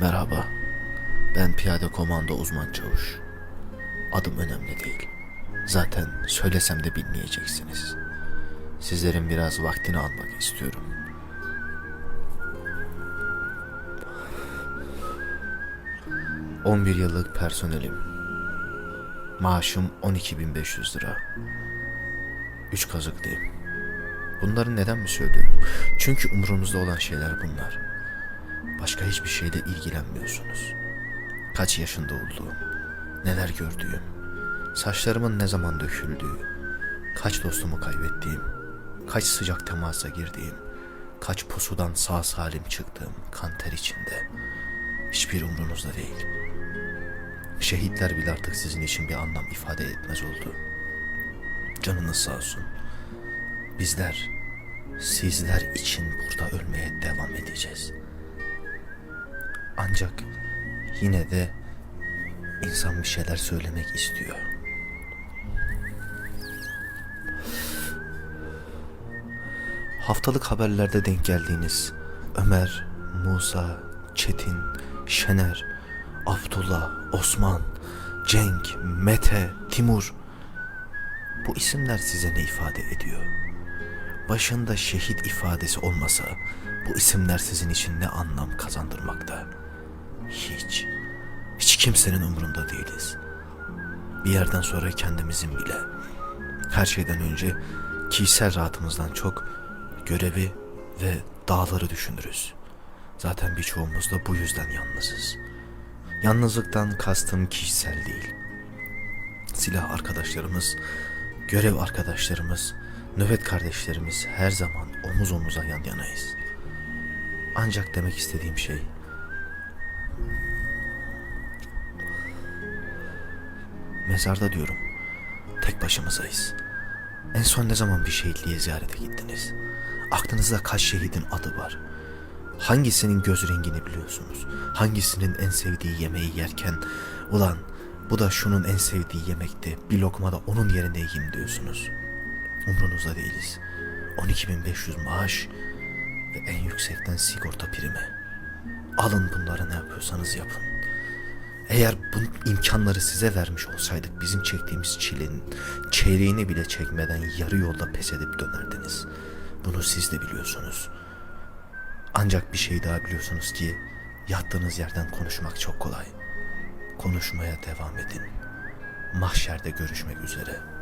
Merhaba. Ben piyade komando uzman çavuş. Adım önemli değil. Zaten söylesem de bilmeyeceksiniz. Sizlerin biraz vaktini almak istiyorum. On bir yıllık personelim. Maaşım 12.500 lira. Üç kazıklıyım. Bunları neden mi söylüyorum? Çünkü umurunuzda olan şeyler bunlar. Başka hiçbir şeyle ilgilenmiyorsunuz. Kaç yaşında olduğum, neler gördüğüm, saçlarımın ne zaman döküldüğü, kaç dostumu kaybettiğim, kaç sıcak temasa girdiğim, kaç pusudan sağ salim çıktığım kan ter içinde. Hiçbir umrunuzda değil. Şehitler bile artık sizin için bir anlam ifade etmez oldu. Canınız sağ olsun. Bizler, sizler için burada ölmeye devam edeceğiz. Ancak yine de insan bir şeyler söylemek istiyor. Haftalık haberlerde denk geldiğiniz Ömer, Musa, Çetin, Şener, Abdullah, Osman, Cenk, Mete, Timur bu isimler size ne ifade ediyor? Başında şehit ifadesi olmasa bu isimler sizin için ne anlam kazandırmakta? Hiç. Hiç kimsenin umurunda değiliz. Bir yerden sonra kendimizin bile. Her şeyden önce kişisel rahatımızdan çok görevi ve dağları düşünürüz. Zaten birçoğumuz da bu yüzden yalnızız. Yalnızlıktan kastım kişisel değil. Silah arkadaşlarımız, görev arkadaşlarımız, nöbet kardeşlerimiz her zaman omuz omuza yan yanayız. Ancak demek istediğim şey mezarda diyorum. Tek başımızayız. En son ne zaman bir şehitliğe ziyarete gittiniz? Aklınızda kaç şehidin adı var? Hangisinin göz rengini biliyorsunuz? Hangisinin en sevdiği yemeği yerken ulan bu da şunun en sevdiği yemekti. Bir lokma da onun yerine yiyeyim diyorsunuz. Umrunuzda değiliz. 12.500 maaş ve en yüksekten sigorta primi. Alın bunları ne yapıyorsanız yapın. Eğer bu imkanları size vermiş olsaydık bizim çektiğimiz çilenin çeyreğini bile çekmeden yarı yolda pes edip dönerdiniz. Bunu siz de biliyorsunuz. Ancak bir şey daha biliyorsunuz ki yattığınız yerden konuşmak çok kolay. Konuşmaya devam edin. Mahşerde görüşmek üzere.